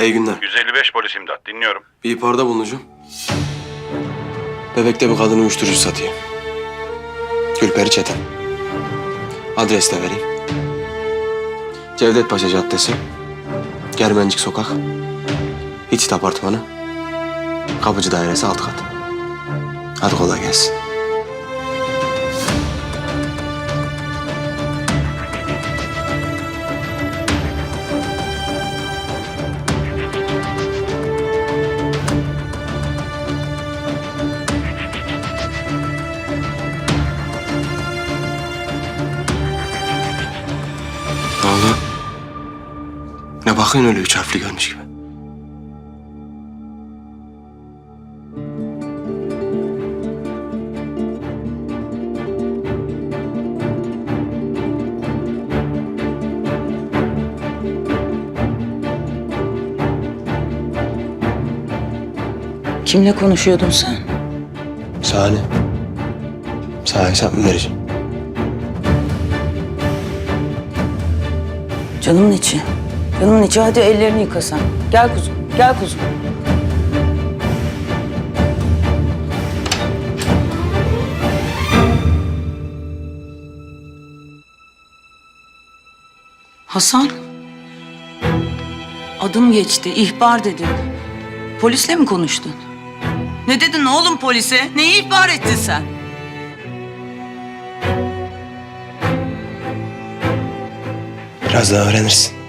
İyi günler. 155 polis imdat dinliyorum. Bir ihbarda bulunacağım. Bebekte bir kadın uyuşturucu satıyor. Gülperi Çeten. Adres de vereyim. Cevdet Paşa Caddesi. Germencik Sokak. İçit Apartmanı. Kapıcı Dairesi alt kat. Hadi kolay gelsin. Bakıyorsun öyle üç harfli görmüş gibi? Kimle konuşuyordun sen? Sahne. Sana hesap mı vereceğim? Canımın içi. Canımın içi hadi ellerini yıka sen. Gel kuzum, gel kuzum. Hasan. Adım geçti, ihbar dedin. Polisle mi konuştun? Ne dedin oğlum polise? Neyi ihbar ettin sen? Biraz daha öğrenirsin.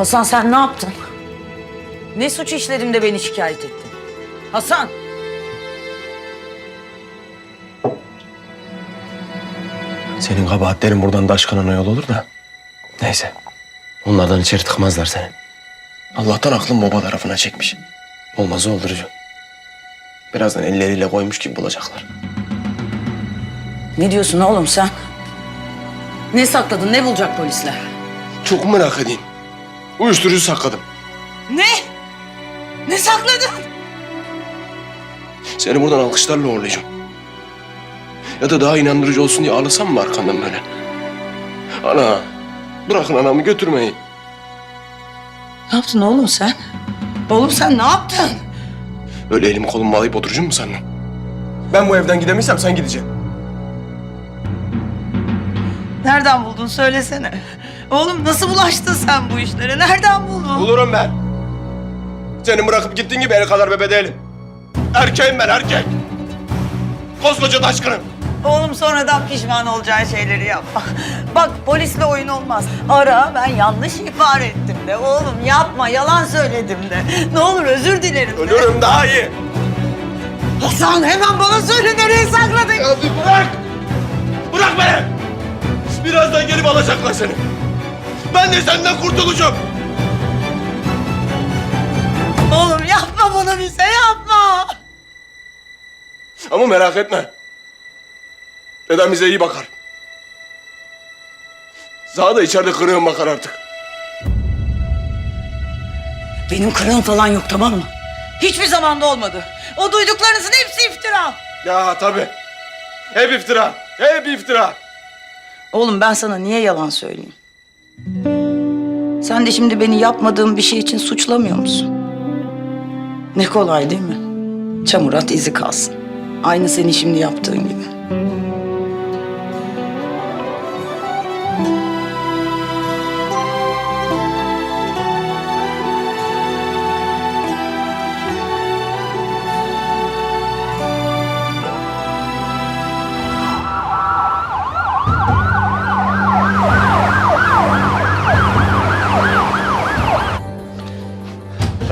Hasan sen ne yaptın? Ne suç işledim de beni şikayet ettin? Hasan! Senin kabahatlerin buradan Daşkan'a yol olur da. Neyse. Onlardan içeri tıkmazlar seni. Allah'tan aklın baba tarafına çekmiş. Olmazı oldurucu. Birazdan elleriyle koymuş gibi bulacaklar. Ne diyorsun oğlum sen? Ne sakladın? Ne bulacak polisler? Çok merak edeyim. Uyuşturucu sakladım. Ne? Ne sakladın? Seni buradan alkışlarla uğurlayacağım. Ya da daha inandırıcı olsun diye ağlasam mı arkandan böyle? Ana, bırakın anamı götürmeyin. Ne yaptın oğlum sen? Oğlum sen ne yaptın? Öyle elimi kolumu bağlayıp oturacağım mı sandın? Ben bu evden gidemezsem sen gideceksin. Nereden buldun söylesene. Oğlum nasıl bulaştın sen bu işlere? Nereden buldun? Bulurum ben. Senin bırakıp gittiğin gibi el kadar bebe değilim. Erkeğim ben erkek. Koskoca taşkınım. Oğlum sonradan pişman olacağın şeyleri yapma. Bak polisle oyun olmaz. Ara ben yanlış ihbar ettim de. Oğlum yapma yalan söyledim de. Ne olur özür dilerim de. Ölürüm daha iyi. Hasan hemen bana söyle nereye sakladın? Bir bırak. Bırak beni. Birazdan gelip alacaklar seni. Ben de senden kurtulacağım. Oğlum yapma bunu bize yapma. Ama merak etme. Dedem bize iyi bakar. Sana da içeride kırığım bakar artık. Benim kırığım falan yok tamam mı? Hiçbir zamanda olmadı. O duyduklarınızın hepsi iftira. Ya tabii. Hep iftira. Hep iftira. Oğlum ben sana niye yalan söyleyeyim? Sen de şimdi beni yapmadığım bir şey için suçlamıyor musun? Ne kolay değil mi? Çamur at izi kalsın. Aynı senin şimdi yaptığın gibi.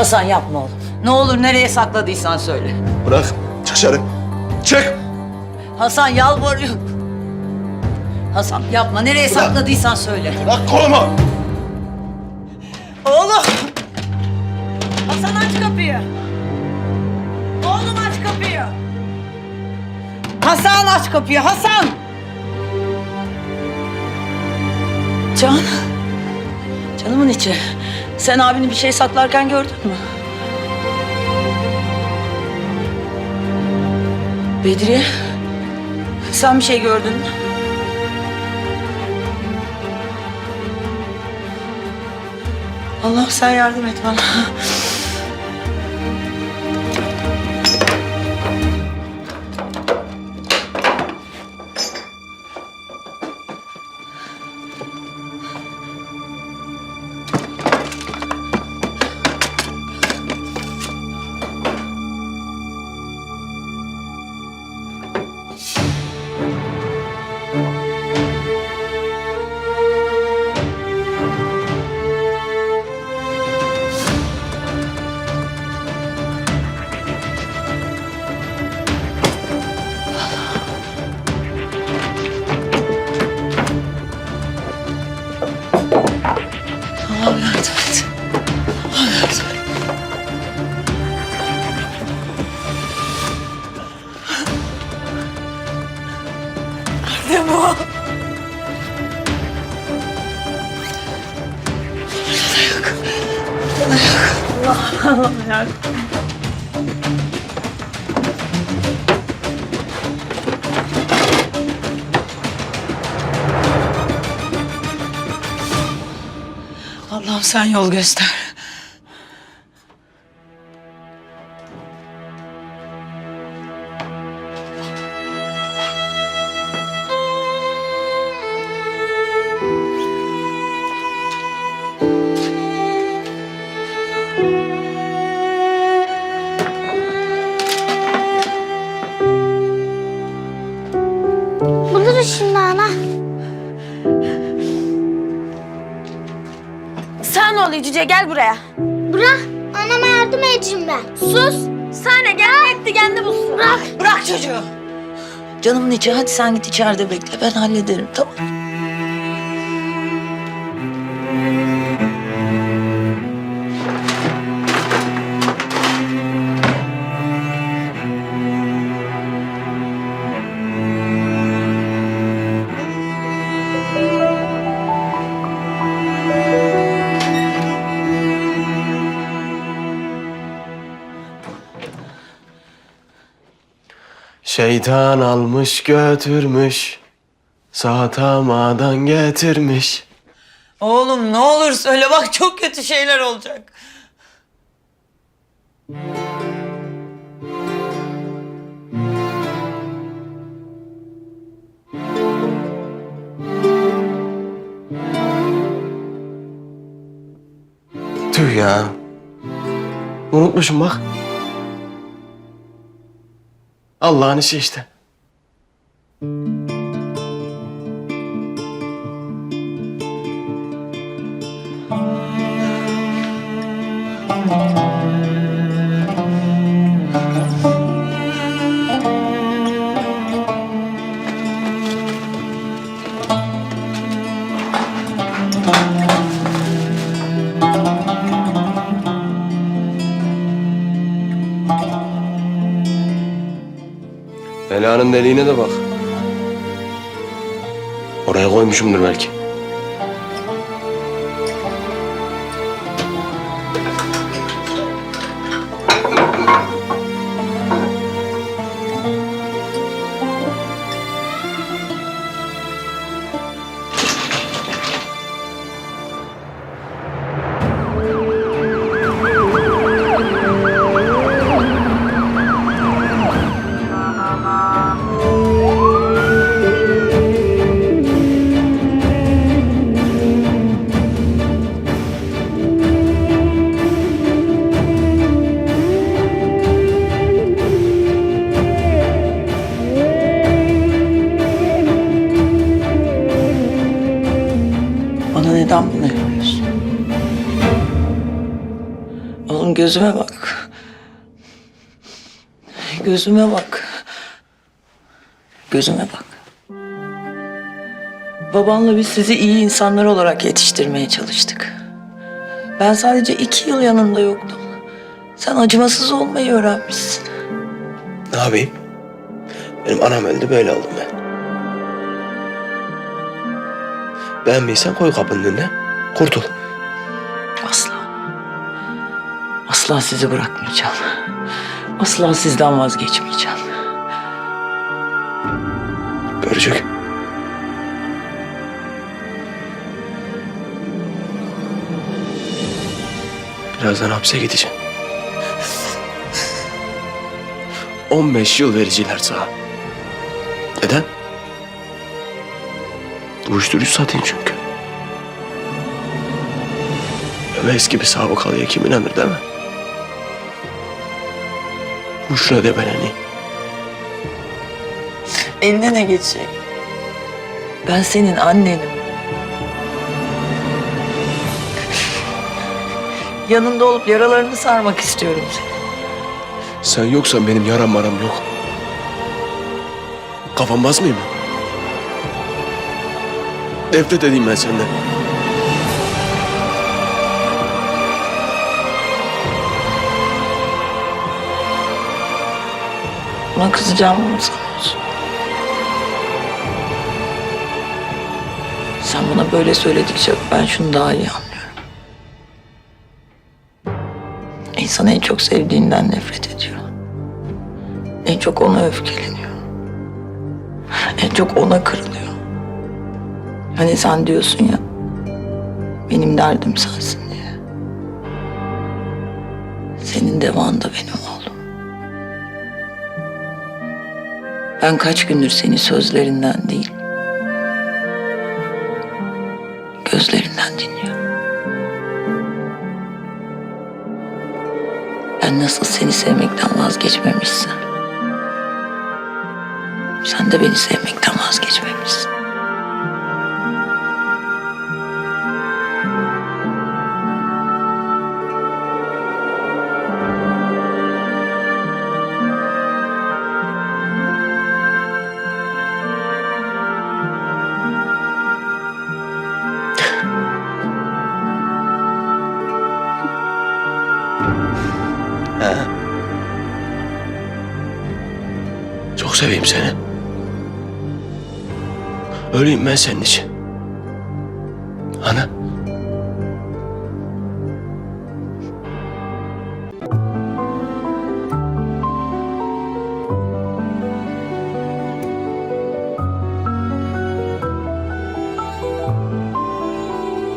Hasan yapma oğlum. Ne olur nereye sakladıysan söyle. Bırak. Çık dışarı. Çık. Hasan yalvarıyorum. Hasan yapma nereye sakladıysan söyle. Bırak kolumu. Oğlum! Hasan aç kapıyı. Oğlum aç kapıyı. Hasan aç kapıyı Hasan. Can. Canımın içi. Sen abini bir şey saklarken gördün mü? Bedri, sen bir şey gördün mü? Allah'ım sen yardım et bana. Nerede bu? Yok. Allah Allah'ım et. Allah'ım sen yol göster. Buluruz şimdi ana. Sen oluyor cüce gel buraya. Bırak. Anama yardım edeceğim ben. Sus. Sen de gel bekle kendi bulsun. Bırak. Bırak çocuğu. Canımın içi hadi sen git içeride bekle ben hallederim tamam Şeytan almış götürmüş. Satamadan getirmiş. Oğlum ne olur söyle bak çok kötü şeyler olacak. Tüh ya. Unutmuşum bak. Allah'ın işi işte. Belanın deliğine de bak. Oraya koymuşumdur belki. Gözüme bak. Gözüme bak. Gözüme bak. Babanla biz sizi iyi insanlar olarak yetiştirmeye çalıştık. Ben sadece iki yıl yanında yoktum. Sen acımasız olmayı öğrenmişsin. Ne yapayım? Benim anam öldü böyle oldum ben. Beğenmiysen koy kapının önüne. Kurtul. Asla sizi bırakmayacağım. Asla sizden vazgeçmeyeceğim. Börcük. Birazdan hapse gideceksin. 15 yıl vericiler sana. Neden? Uyuşturucu satayım çünkü. Ama eski bir sabıkalıya kim inanır değil mi? Boşuna debeleni. Eline ne geçecek? Ben senin annenim. Yanında olup yaralarını sarmak istiyorum seni. Sen yoksan benim yaram maram yok. Kafam basmayayım mı? Nefret edeyim ben senden. Buna kızacağımı mı sanıyorsun? Sen bana böyle söyledikçe ben şunu daha iyi anlıyorum. İnsan en çok sevdiğinden nefret ediyor. En çok ona öfkeleniyor. En çok ona kırılıyor. Hani sen diyorsun ya, benim derdim sensin diye. Senin devan da benim oğlum. Ben kaç gündür seni sözlerinden değil, gözlerinden dinliyorum. Ben nasıl seni sevmekten vazgeçmemişsem, sen de beni sevmekten vazgeçmemişsin. Çok seveyim seni. Öleyim ben senin için. Ana.